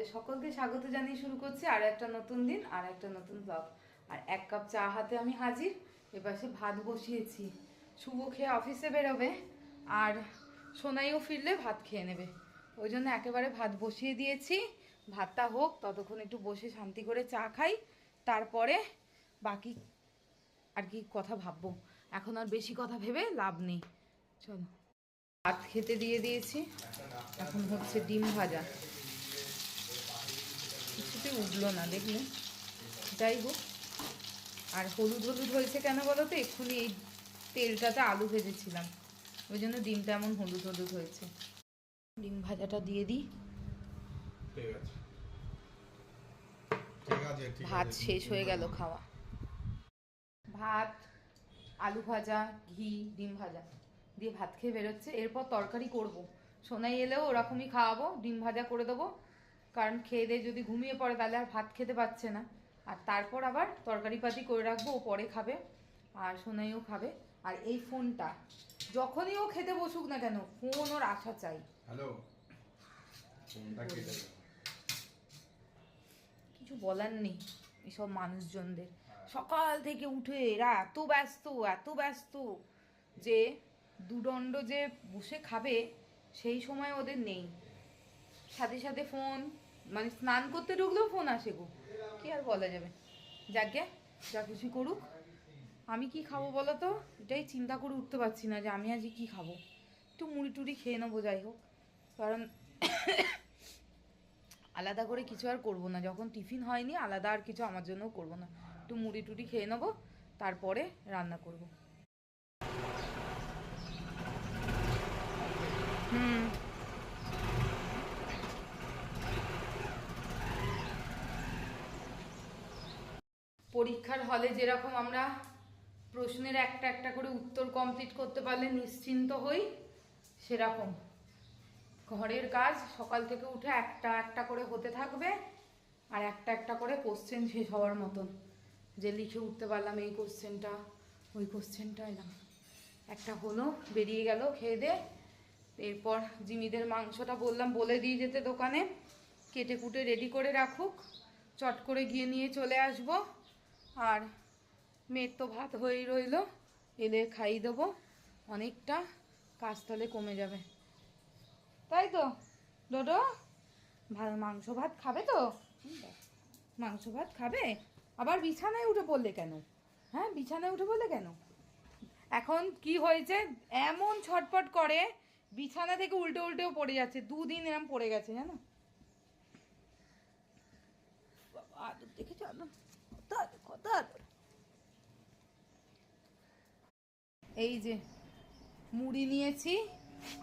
তোমাদের সকলকে স্বাগত জানিয়ে শুরু করছি আর একটা নতুন দিন, আর একটা নতুন ব্লগ আর এক কাপ চা হাতে আমি হাজির এপাশে ভাত বসিয়েছি। শুভ খেয়ে অফিসে বেরোবে, আর সোনাইও ফিরলে ভাত খেয়ে নেবে। ওই জন্য একেবারে ভাত বসিয়ে দিয়েছি। ভাতটা হোক, ততক্ষণ একটু বসে শান্তি করে চা খাই, তারপরে বাকি আর কি কথা ভাববো। এখন আর বেশি কথা ভেবে লাভ নেই। চলো। ভাত খেতে দিয়ে দিয়েছি। এখন হচ্ছে ডিম ভাজা। কিছুতে উঠল না দেখলে? যাই হোক। আর হলুদ হলুদ হয়েছে কেন বলো তো? এক্ষুনি এই তেলটাতে আলু ভেজেছিলাম। ওই জন্য ডিমটা এমন হলুদ হলুদ হয়েছে। ডিম ভাজাটা দিয়ে দিই। ভাত শেষ হয়ে গেল খাওয়া। ভাত আলু ভাজা ঘি ডিম ভাজা। দিয়ে ভাত খেয়ে বেরোচ্ছে। এরপর তরকারি করব। সোনাই এলেও ওরকমই খাওয়াবো ডিম ভাজা করে দেবো। কারণ খেয়ে দিয়ে যদি ঘুমিয়ে পড়ে তাহলে আর ভাত খেতে পারছে না। আর তারপর আবার তরকারি পাতি করে রাখব ও পরে খাবে আর সোনাইও খাবে। আর এই ফোনটা যখনই ও খেতে বসুক না কেন ফোন ওর আশা চাই। হ্যালো ফোনটা কেটে কিছু বলার নেই এসব মানুষজনদের। সকাল থেকে উঠে এরা এত ব্যস্ত এত ব্যস্ত যে দুদণ্ড যে বসে খাবে সেই সময় ওদের নেই। সাথে সাথে ফোন মানে স্নান করতে ঢুকলেও ফোন আসে গো। কি আর বলা যাবে? যাকে যা কিছু করুক। আমি কি খাব বলো তো? এটাই চিন্তা করে উঠতে পারছি না যে আমি আজ কি খাব। একটু মুড়ি টুড়ি খেয়ে নেব, যাই হোক। কারণ আলাদা করে কিছু আর করব না। যখন টিফিন হয়নি, আলাদা আর কিছু আমার জন্যও করব না। একটু মুড়ি টুড়ি খেয়ে নেব, তারপরে রান্না করব। হুম। পরীক্ষার হলে যেরকম আমরা প্রশ্নের একটা একটা করে উত্তর কমপ্লিট করতে পারলে নিশ্চিন্ত হই, সেরকম। ঘরের কাজ সকাল থেকে উঠে একটা একটা করে হতে থাকবে আর একটা একটা করে কোশ্চেন শেষ হওয়ার মতন। যে লিখে উঠতে পারলাম এই কোশ্চেনটা ওই কোশ্চেনটা এলাম একটা হলো, বেরিয়ে গেল খেয়ে দে। এরপর জিমিদের মাংসটা বললাম, বলে দিয়ে যেতে দোকানে। কেটে কুটে রেডি করে রাখুক। চট করে গিয়ে নিয়ে চলে আসব। আর মেয়ের তো ভাত হয়েই রইল। এলে খাইয়ে দেবো। অনেকটা কাজ তাহলে কমে যাবে। তাই তো? ডোডো ভাত মাংস ভাত খাবে তো? মাংস ভাত খাবে? আবার বিছানায় উঠে পড়লে কেন? হ্যাঁ বিছানায় উঠে পড়লে কেন? এখন কি হয়েছে? এমন ছটপট করে বিছানা থেকে উল্টে উল্টেও পড়ে যাচ্ছে। দুদিন এরম পড়ে গেছে, জানো? আদর দেখেছ? এই যে মুড়ি নিয়েছি,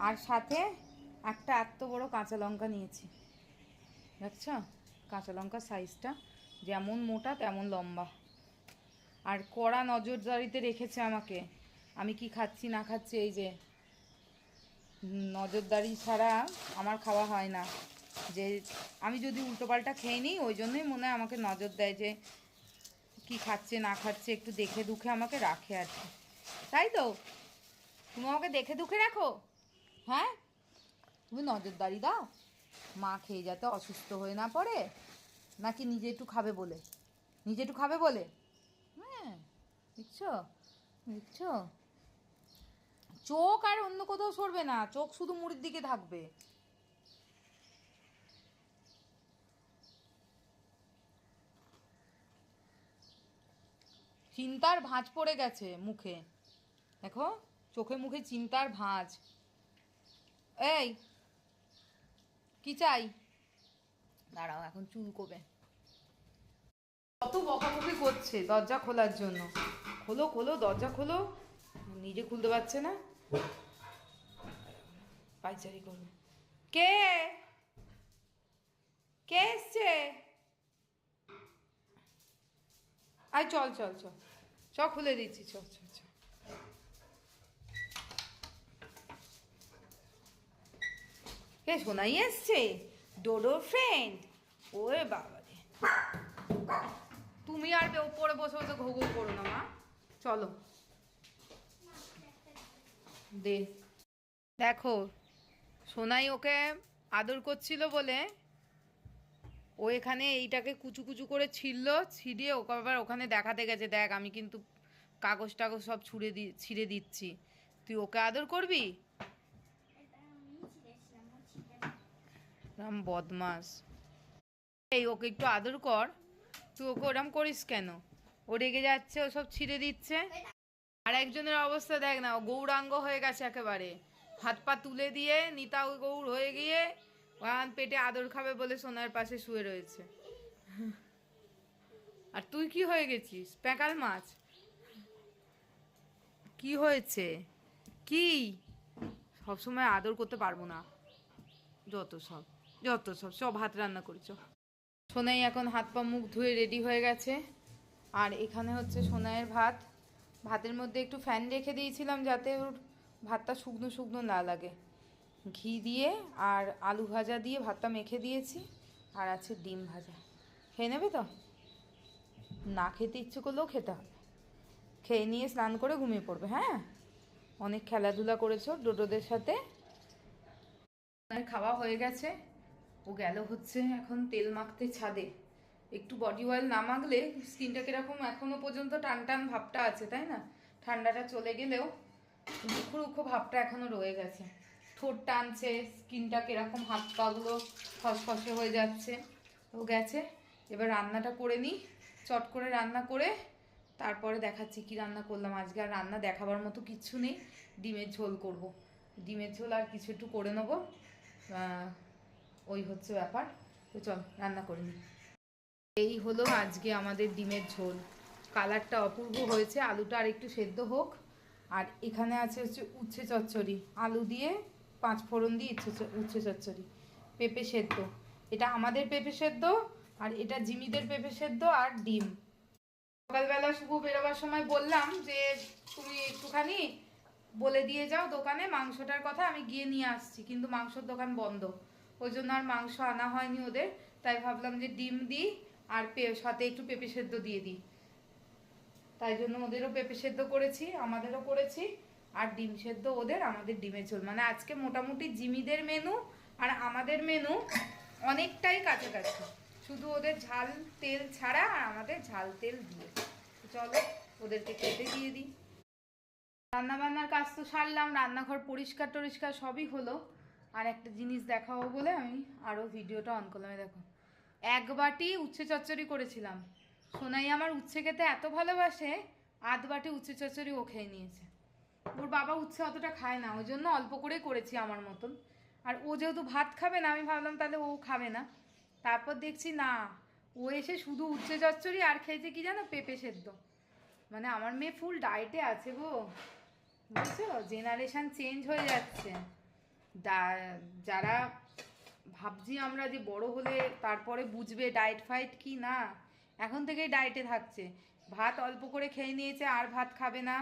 আর সাথে একটা এত বড় কাঁচা লঙ্কা নিয়েছি। দেখছ? কাঁচা লঙ্কার সাইজটা যেমন মোটা, তেমন লম্বা। আর কড়া নজরদারিতে রেখেছে আমাকে। আমি কি খাচ্ছি, না খাচ্ছি, এই যে নজরদারি ছাড়া আমার খাওয়া হয় না। যে আমি যদি উল্টোপাল্টা খেয়ে নিই, ওই জন্যই মনে হয় আমাকে নজর দেয় যে কি খাচ্ছে, না খাচ্ছে, একটু দেখে দুখে আমাকে রাখে আর কি। তাই তো? তুমি আমাকে দেখে দুখে রাখো? হ্যাঁ? তুমি নজরদারি দাও। মা খেয়ে যাতে অসুস্থ হয়ে না পড়ে, নাকি নিজে একটু খাবে বলে? নিজে একটু খাবে বলে? হ্যাঁ দেখছ? দেখছ? চোখ আর অন্য কোথাও সরবে না। চোখ শুধু মুড়ির দিকে থাকবে। চিন্তার ভাঁজ পড়ে গেছে মুখে। দেখো, চোখে মুখে চিন্তার ভাঁজ। এই, কি চাই? দাঁড়াও, এখন চুল কবে। কত বকাবকি করছে দরজা খোলার জন্য। খোলো খোলো, দরজা খোলো। নিজে খুলতে পারছে না। পাইচারি করবে। কে? কে এসছে? আয় চল চল চল। চ, খুলে দিচ্ছি চল চল চল কে শোনাই এসছে। ডোডো ফ্রেন্ড ওরে বাবা রে তুমি আর ওপরে বসে বসে ঘো ঘো করো না, মা। চলো। দে। দেখো, সোনাই ওকে আদর করছিল বলে ও এখানে এইটাকে কুচু কুচু করে ছিঁড়লো, ছিঁড়িয়ে ওকে আবার ওখানে দেখাতে গেছে, দেখ, আমি কিন্তু কাগজ টাগজ সব ছুঁড়ে দি, ছিঁড়ে দিচ্ছি। তুই ওকে আদর করবি? বদমাস। এই, ওকে একটু আদর কর। তুই ওকে ওরম করিস কেন? ও রেগে যাচ্ছে, ও সব ছিঁড়ে দিচ্ছে। আর একজনের অবস্থা দেখ না গৌরাঙ্গ হয়ে গেছে একেবারে। হাত পা তুলে দিয়ে নিতা গৌর হয়ে গিয়ে ওখান পেটে আদর খাবে বলে সোনার পাশে শুয়ে রয়েছে। আর তুই কি হয়ে গেছিস? প্যাকাল মাছ। কি হয়েছে? কি? সবসময় আদর করতে পারব না। যত সব যত সব সব ভাত রান্না করেছ সোনাই এখন হাত পা মুখ ধুয়ে রেডি হয়ে গেছে। আর এখানে হচ্ছে সোনাইয়ের ভাত। ভাতের মধ্যে একটু ফ্যান রেখে দিয়েছিলাম যাতে ওর ভাতটা শুকনো শুকনো না লাগে। ঘি দিয়ে আর আলু ভাজা দিয়ে ভাতটা মেখে দিয়েছি, আর আছে ডিম ভাজা। খেয়ে নেবে তো? না খেতে ইচ্ছে করলেও খেতে হবে। খেয়ে নিয়ে স্নান করে ঘুমিয়ে পড়বে হ্যাঁ? অনেক খেলাধুলা করেছ ডোডোদের সাথে। খাওয়া হয়ে গেছে। ও গেল হচ্ছে এখন তেল মাখতে ছাদে। একটু বডি অয়েল না মাখলে স্কিনটা কীরকম এখনও পর্যন্ত টান টান ভাবটা আছে, তাই না? ঠান্ডাটা চলে গেলেও রুখো রুখো ভাবটা এখনও রয়ে গেছে। ঠোঁট টানছে, স্কিনটা কীরকম হাত পাগুলো খসখসে হয়ে যাচ্ছে। ও গেছে, এবার রান্নাটা করে নিই। চট করে রান্না করে তারপরে দেখাচ্ছি কি রান্না করলাম। আজকে আর রান্না দেখাবার মতো কিচ্ছু নেই। ডিমের ঝোল করব। ডিমের ঝোল আর কিছু একটু করে নেব। ওই হচ্ছে ব্যাপার। তো চল, রান্না করে নিই। এই হলো আজকে আমাদের ডিমের ঝোল। কালারটা অপূর্ব হয়েছে। আলুটা আর একটু সেদ্ধ হোক। আর এখানে আছে হচ্ছে উচ্ছে চচ্চড়ি। আলু দিয়ে পাঁচ ফোড়ন দিয়ে ইচ্ছে চ- উচ্ছে চচ্চড়ি। পেঁপে সেদ্ধ। এটা আমাদের পেঁপে সেদ্ধ, আর এটা জিমিদের পেঁপে সেদ্ধ আর ডিম। সকালবেলা শুভ বেরোবার সময় বললাম যে, তুমি একটুখানি বলে দিয়ে যাও দোকানে, মাংসটার কথা আমি গিয়ে নিয়ে আসছি, কিন্তু মাংসর দোকান বন্ধ। ওই জন্য আর মাংস আনা হয়নি ওদের, তাই ভাবলাম যে ডিম দিই আর সাথে একটু পেঁপে সেদ্ধ দিয়ে দিই। তাই জন্য ওদেরও পেঁপে সেদ্ধ করেছি, আমাদেরও করেছি। আর ডিম সেদ্ধ ওদের, আমাদের ডিমের ঝোল। মানে আজকে মোটামুটি জিমিদের মেনু আর আমাদের মেনু অনেকটাই কাছাকাছি। শুধু ওদের ঝাল, তেল ছাড়া আর আমাদের ঝাল, তেল দিয়ে। চলো, ওদেরকে খেতে দিয়ে দিই। রান্না বান্নার কাজ তো সারলাম, রান্নাঘর পরিষ্কার টরিষ্কার সবই হলো। আর একটা জিনিস দেখাবো বলে আমি আরও ভিডিওটা অন করলাম দেখো। এক বাটি উচ্ছে চচ্চড়ি করেছিলাম। সোনাই আমার উচ্ছে খেতে এত ভালোবাসে, আধ বাটি উচ্ছে চচ্চড়ি ও খেয়ে নিয়েছে। ওর বাবা উচ্ছে অতটা খায় না ওই জন্য অল্প করে করেছি আমার মতন। আর ও যেহেতু ভাত খাবে না, আমি ভাবলাম তাহলে ও খাবে না। তারপর দেখছি না, ও এসে শুধু উচ্ছে চচ্চড়ি আর খেয়েছে কি জানো, পেঁপে সেদ্ধ। মানে আমার মেয়ে ফুল ডায়েটে আছে গো। বুঝছ? জেনারেশন চেঞ্জ হয়ে যাচ্ছে। যারা ভাবছি আমরা যে বড় হলে তারপরে বুঝবে ডায়েট ফাইট কি না। এখন থেকেই ডায়েটে থাকছে। ভাত অল্প করে খেয়ে নিয়েছে, আর ভাত খাবে না।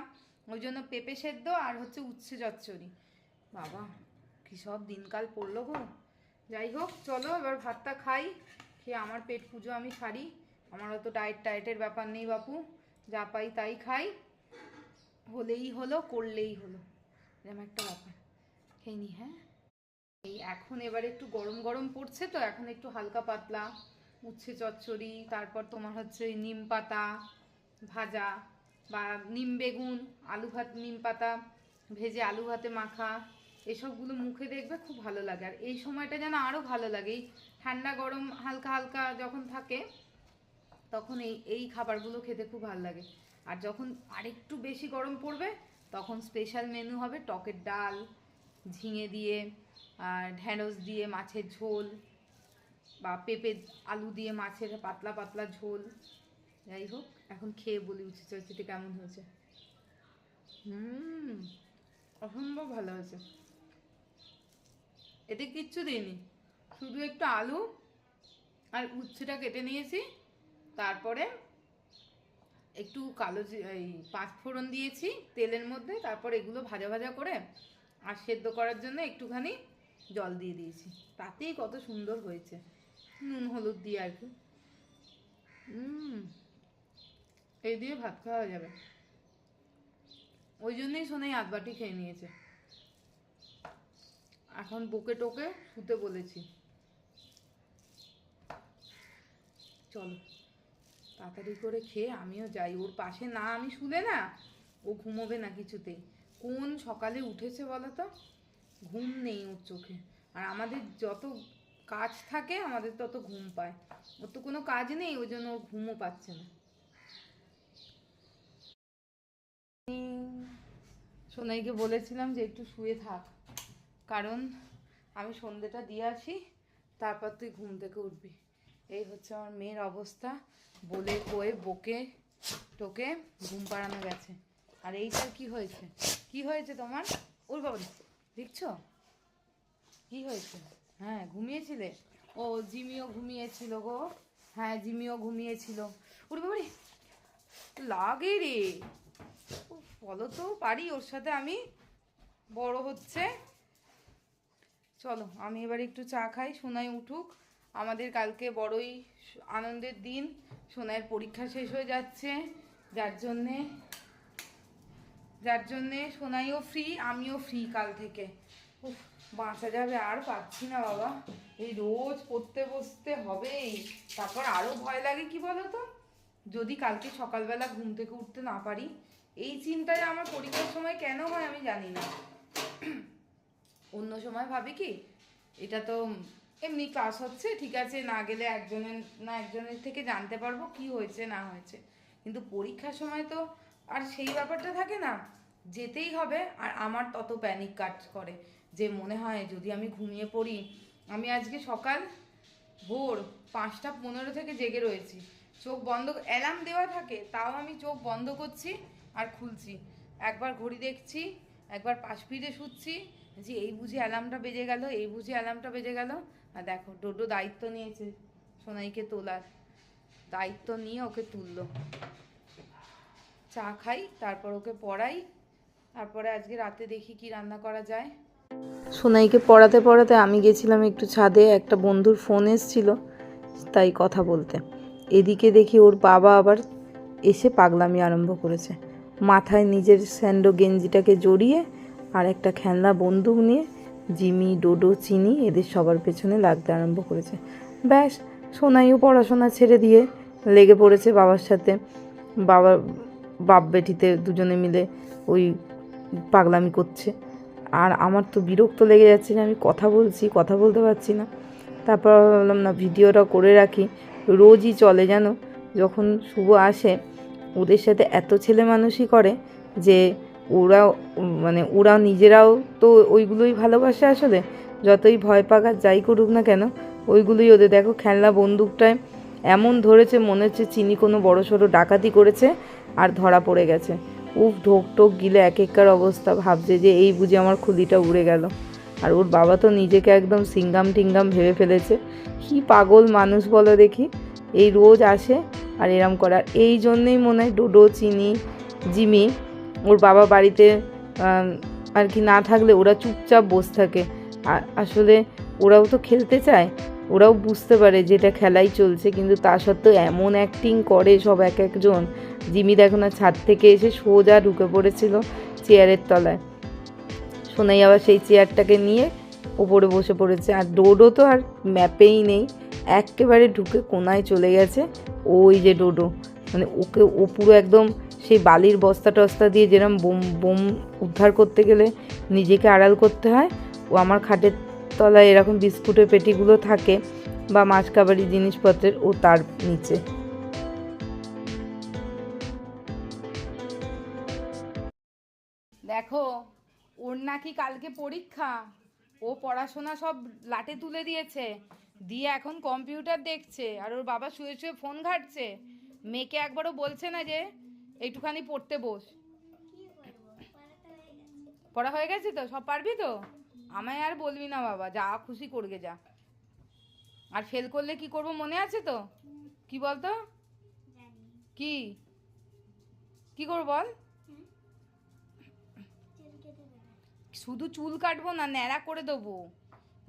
ওই জন্য পেঁপে সেদ্ধ আর হচ্ছে উচ্ছে চচ্চড়ি। বাবা, কী সব দিনকাল পড়ল গো। যাই হোক, চলো এবার ভাতটা খাই, খেয়ে আমার পেট পুজো আমি সারি। আমার অত ডায়েট টায়েটের ব্যাপার নেই বাপু, যা পাই তাই খাই। হলেই হলো, করলেই হলো। এরকম একটা ব্যাপার। খেয়ে নি হ্যাঁ? এই এখন এবার একটু গরম গরম পড়ছে তো, এখন একটু হালকা পাতলা। উচ্ছে চচ্চড়ি, তারপর তোমার হচ্ছে নিম পাতা ভাজা। বা নিম বেগুন, আলু ভাত, নিম পাতা, ভেজে আলু ভাতে মাখা, এসবগুলো মুখে দেখবে খুব ভালো লাগে। আর এই সময়টা যেন আরও ভালো লাগে। এই ঠান্ডা, গরম, হালকা হালকা যখন থাকে, তখন এই এই খাবারগুলো খেতে খুব ভালো লাগে। আর যখন আরেকটু বেশি গরম পড়বে, তখন স্পেশাল মেনু হবে টকের ডাল, ঝিঙে দিয়ে, আর ঢ্যাঁড়স দিয়ে মাছের ঝোল, বা পেঁপে আলু দিয়ে মাছের পাতলা পাতলা ঝোল। যাই হোক। এখন খেয়ে বলি উচ্ছে চচ্চড়িটা কেমন হয়েছে? হুম, অসম্ভব ভালো হয়েছে। এতে কিচ্ছু দিইনি। শুধু একটু আলু আর উচ্ছেটা কেটে নিয়েছি। তারপরে একটু কালো এই পাঁচফোড়ন দিয়েছি তেলের মধ্যে। তারপর এগুলো ভাজা ভাজা করে আর সেদ্ধ করার জন্য একটুখানি জল দিয়ে দিয়েছি। তাতেই কত সুন্দর হয়েছে। নুন, হলুদ দিয়ে আর কি। হুম। এই দিয়ে ভাত খাওয়া যাবে। ওই জন্যই শোনাই আধ বাটি খেয়ে নিয়েছে। এখন বকে টোকে শুতে বলেছি। চলো, তাড়াতাড়ি করে খেয়ে আমিও যাই। ওর পাশে না, আমি শুলে না, ও ঘুমোবে না কিছুতেই। কোন সকালে উঠেছে বলো তো? ঘুম নেই ওর চোখে। আর আমাদের যত কাজ থাকে, আমাদের তত ঘুম পায়। ওর তো কোনো কাজ নেই, ওই জন্য ওর ঘুমও পাচ্ছে না। সোনাইকে বলেছিলাম যে একটু শুয়ে থাক। কারণ আমি সন্ধেটা দিয়ে আসি তারপর তুই ঘুম থেকে উঠবি। এই হচ্ছে আমার মেয়ের অবস্থা। বলে কয়ে বকে টোকে ঘুম পাড়ানো গেছে। আর এইটার কি হয়েছে? কি হয়েছে তোমার? ওর বাবা, দেখছ? কি হয়েছে? হ্যাঁ ঘুমিয়েছিলে? ও, জিমিও ঘুমিয়েছিল গো। হ্যাঁ জিমিও ঘুমিয়েছিল। ওর বাবারে, লাগে রে। বলো তো পারি, ওর সাথে আমি বড় হচ্ছে। চলো, আমি এবার একটু চা খাই, সোনাই উঠুক। আমাদের কালকে বড়ই আনন্দের দিন, সোনাইয়ের পরীক্ষা শেষ হয়ে যাচ্ছে। যার জন্যে যার জন্যে সোনাইও ফ্রি আমিও ফ্রি কাল থেকে। উফ, বাঁচা যাবে, আর পাচ্ছি না বাবা। এই রোজ পড়তে বসতে হবেই। তারপর আরও ভয় লাগে কি বলো তো যদি কালকে সকালবেলা ঘুম থেকে উঠতে না পারি এই চিন্তায় আমার পরীক্ষার সময় কেন হয় আমি জানি না। অন্য সময় ভাবি কি, এটা তো এমনি ক্লাস হচ্ছে, ঠিক আছে, না গেলে একজনের, না একজনের থেকে জানতে পারব কি হয়েছে, না হয়েছে। কিন্তু পরীক্ষার সময় তো আর সেই ব্যাপারটা থাকে না, যেতেই হবে আর আমার তত প্যানিক কাজ করে যে মনে হয় যদি আমি ঘুমিয়ে পড়ি, আমি আজকে সকাল ভোর পাঁচটা পনেরো থেকে জেগে রয়েছি, চোখ বন্ধ অ্যালার্ম দেওয়া থাকে, তাও আমি চোখ বন্ধ করছি আর খুলছি। একবার ঘড়ি দেখছি, একবার পাশ ফিরে শুচ্ছি, যে এই বুঝি অ্যালার্মটা বেজে গেল, এই বুঝি অ্যালার্মটা বেজে গেল। আর দেখো, ডোডো দায়িত্ব নিয়েছে সোনাইকে তোলার। দায়িত্ব নিয়ে ওকে তুললো। চা খাই, তারপর ওকে পড়াই, তারপরে আজকে রাতে দেখি কি রান্না করা যায়। সোনাইকে পড়াতে পড়াতে আমি গেছিলাম একটু ছাদে, একটা বন্ধুর ফোন এসছিল তাই কথা বলতে। এদিকে দেখি ওর বাবা আবার এসে পাগলামি আরম্ভ করেছে। মাথায় নিজের স্যান্ডো গেঞ্জিটাকে জড়িয়ে আর একটা খেলনা বন্দুক নিয়ে জিমি, ডোডো, চিনি এদের সবার পেছনে লাগতে আরম্ভ করেছে। ব্যাস, সোনাইও পড়াশোনা ছেড়ে দিয়ে লেগে পড়েছে বাবার সাথে। বাবা, বাপ বেটিতে দুজনে মিলে ওই পাগলামি করছে। আর আমার তো বিরক্ত লেগে যাচ্ছে যে আমি কথা বলছি, কথা বলতে পারছি না। তারপর ভাবলাম, না, ভিডিওটা করে রাখি। রোজই চলে জানো, যখন শুভ আসে ওদের সাথে এত ছেলে মানুষই করে যে ওরা মানে ওরা নিজেরাও তো ওইগুলোই ভালোবাসে আসলে। যতই ভয় পাক যাই করুক না কেন, ওইগুলোই ওদের। দেখো খেলনা বন্দুকটায় এমন ধরেছে, মনে হচ্ছে চিনি কোনো বড় সড়ো ডাকাতি করেছে আর ধরা পড়ে গেছে। উফ, ঢোক টোক গিলে এক এককার অবস্থা। ভাবছে যে এই বুঝে আমার খুলিটা উড়ে গেল। আর ওর বাবা তো নিজেকে একদম সিঙ্গাম টিঙ্গাম ভেবে ফেলেছে। কি পাগল মানুষ বলো দেখি। এই রোজ আসে আর এরম করার। এই জন্যেই মনে হয় ডোডো, চিনি, জিমি, ওর বাবা বাড়িতে আর কি না থাকলে ওরা চুপচাপ বসে থাকে। আসলে ওরাও তো খেলতে চায়, ওরাও বুঝতে পারে যে এটা খেলাই চলছে, কিন্তু তা সত্ত্বেও এমন অ্যাক্টিং করে সব এক একজন। জিমি দেখো না, ছাদ থেকে এসে সোজা ঢুকে পড়েছিল চেয়ারের তলায়। সোনাই আবার সেই চেয়ারটাকে নিয়ে ওপরে বসে পড়েছে। আর ডোডো তো আর ম্যাপেই নেই। একেবারে ঢুকে কোনায় চলে গেছে। ওই যে ডোডো। মানে ওকে, ও পুরো একদম সেই বালির বস্তা টস্তা দিয়ে যেরকম বোম বোম উদ্ধার করতে গেলে নিজেকে আড়াল করতে হয়। ও আমার খাটের তলায় এরকম বিস্কুটের পেটিগুলো থাকে বা মাছ কাবারি জিনিসপত্রের, ও তার নিচে। দেখো, ওর নাকি কালকে পরীক্ষা। ও পড়াশোনা সব লাটে তুলে দিয়েছে। দিয়ে এখন কম্পিউটার দেখছে, আর ওর বাবা শুয়ে শুয়ে ফোন ঘাটছে। মেয়েকে একবারও বলছে না যে একটুখানি পড়তে বস। পড়া হয়ে গেছে তো? সব পারবি তো? আমায় আর বলবি না বাবা, যা খুশি করবে যা। আর ফেল করলে কি করব মনে আছে তো? কি বলতো? কি? কি করব বল? শুধু চুল কাটবো না, ন্যাড়া করে দেবো।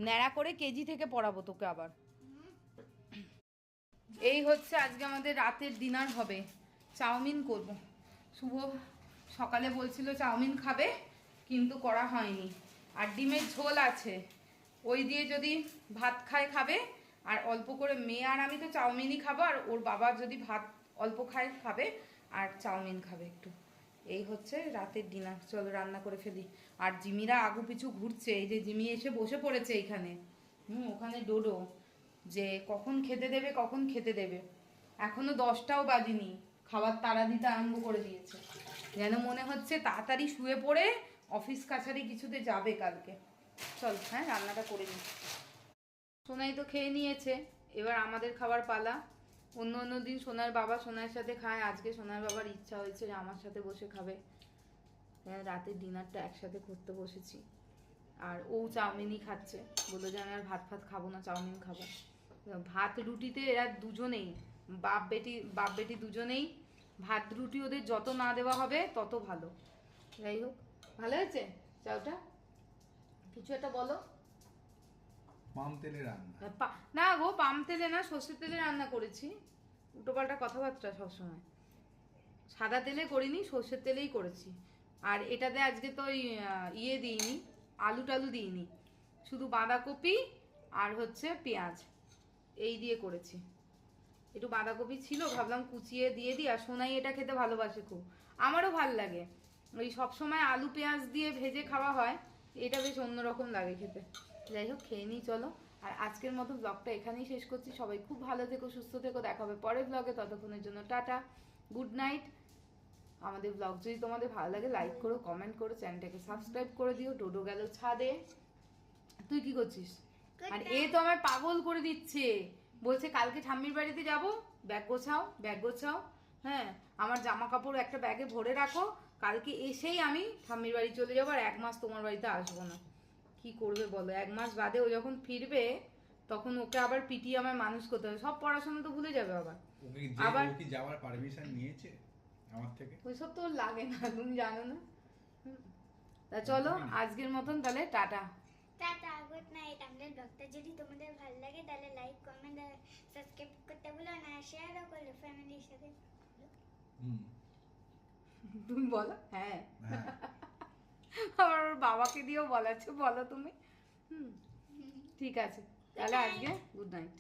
ন্যাড়া করে কেজি থেকে পড়াবো তোকে আবার। এই হচ্ছে আজকে আমাদের রাতের ডিনার হবে। চাউমিন করব। শুভ সকালে বলছিল চাউমিন খাবে, কিন্তু করা হয়নি। আর ডিমের ঝোল আছে। ওই দিয়ে যদি ভাত খায় খাবে, আর অল্প করে মেয়ে আর আমি তো চাউমিনই খাব, আর ওর বাবা যদি ভাত অল্প খায়, খাবে, আর চাউমিন খাবে একটু। এই হচ্ছে রাতের ডিনার চলো রান্না করে ফেলি। আর জিমিরা আগু পিছু ঘুরছে। এই যে জিমি এসে বসে পড়েছে এইখানে হুম, ওখানে ডোডো। যে কখন খেতে দেবে, কখন খেতে দেবে। এখনও দশটাও বাজিনি। খাবার তাড়া দিতে আরম্ভ করে দিয়েছে। যেন মনে হচ্ছে তাড়াতাড়ি শুয়ে পড়ে অফিস কাছারি কিছুতে যাবে কালকে। চল হ্যাঁ রান্নাটা করে নিই সোনাই তো খেয়ে নিয়েছে। এবার আমাদের খাবার পালা। অন্য অন্য দিন সোনার বাবা সোনার সাথে খায় আজকে সোনার বাবার ইচ্ছা হয়েছে যে আমার সাথে বসে খাবে। হ্যাঁ, রাতের ডিনারটা একসাথে করতে বসেছি। আর ও চাউমিনই খাচ্ছে। বলল যে আমি আর ভাত ফাত খাব না চাউমিন খাব। ভাত রুটিতে এরা দুজনেই বাপ বেটি বাপ বেটি দুজনেই ভাত রুটি ওদের যত না দেওয়া হবে তত ভালো। যাই হোক ভালো হয়েছে? চাউটা? কিছু একটা বলো। পাম তেলে রান্না। না গো, পাম তেলে না, সর্ষের তেলে রান্না করেছি। উল্টোপাল্টা কথাবার্তা সবসময়। সাদা তেলে করিনি, সর্ষের তেলেই করেছি। আর এটাতে আজকে তো ওই ইয়ে দিইনি, আলু টালু দিইনি। শুধু বাঁধাকপি আর হচ্ছে পেঁয়াজ। এই দিয়ে করেছি। একটু বাঁধাকপি ছিল, ভাবলাম কুচিয়ে দিয়ে দিই। আর সোনাই এটা খেতে ভালোবাসে খুব। আমারও ভালো লাগে। ওই সবসময় আলু, পেঁয়াজ দিয়ে ভেজে খাওয়া হয়। এটা বেশ অন্যরকম লাগে খেতে। যাই হোক খেয়ে নিই চলো। আর আজকের মতো ব্লগটা এখানেই শেষ করছি। সবাই খুব ভালো থেকো সুস্থ থেকো। দেখা হবে পরের ব্লগে ততক্ষণের জন্য টাটা গুড নাইট আমাদের ব্লগ যদি তোমাদের ভালো লাগে লাইক করো কমেন্ট করো চ্যানেলটাকে সাবস্ক্রাইব করে দিও। ডোডো গেল ছাদে। তুই কি করছিস? আর এ তো আমায় পাগল করে দিচ্ছে। বলছে কালকে ঠাম্মির বাড়িতে যাব? ব্যাগ গোছাও ব্যাগ গোছাও। হ্যাঁ আমার জামা কাপড় একটা ব্যাগে ভরে রাখো। কালকে এসেই আমি ঠাম্মির বাড়ি চলে যাব। আর এক মাস তোমার বাড়িতে আসব না। কি করবে বলো? এক মাস বাদে ও যখন ফিরবে তখন ওকে আবার পিটিয়ে আমায় মানুষ করতে হবে। সব পড়াশোনা তো ভুলে যাবে আবার। ওকে কি যে আবার- কি যাওয়ার পারমিশন নিয়েছে আমার থেকে? ওইসব তো লাগে না তুমি জানো না। তা চলো আজকের মতন তাহলে টাটা। টাটা গুড নাইট আমাদের ব্লগটা যদি তোমাদের ভালো লাগে তাহলে লাইক কমেন্ট আর সাবস্ক্রাইব করতে ভুলো না। শেয়ারও করো ফ্যামিলির সাথে। হুম। তুমি বলো? হ্যাঁ। আবার ওর বাবাকে দিয়েও বলাচ্ছে বলো তুমি। হুম ঠিক আছে। তাহলে আজকে গুড নাইট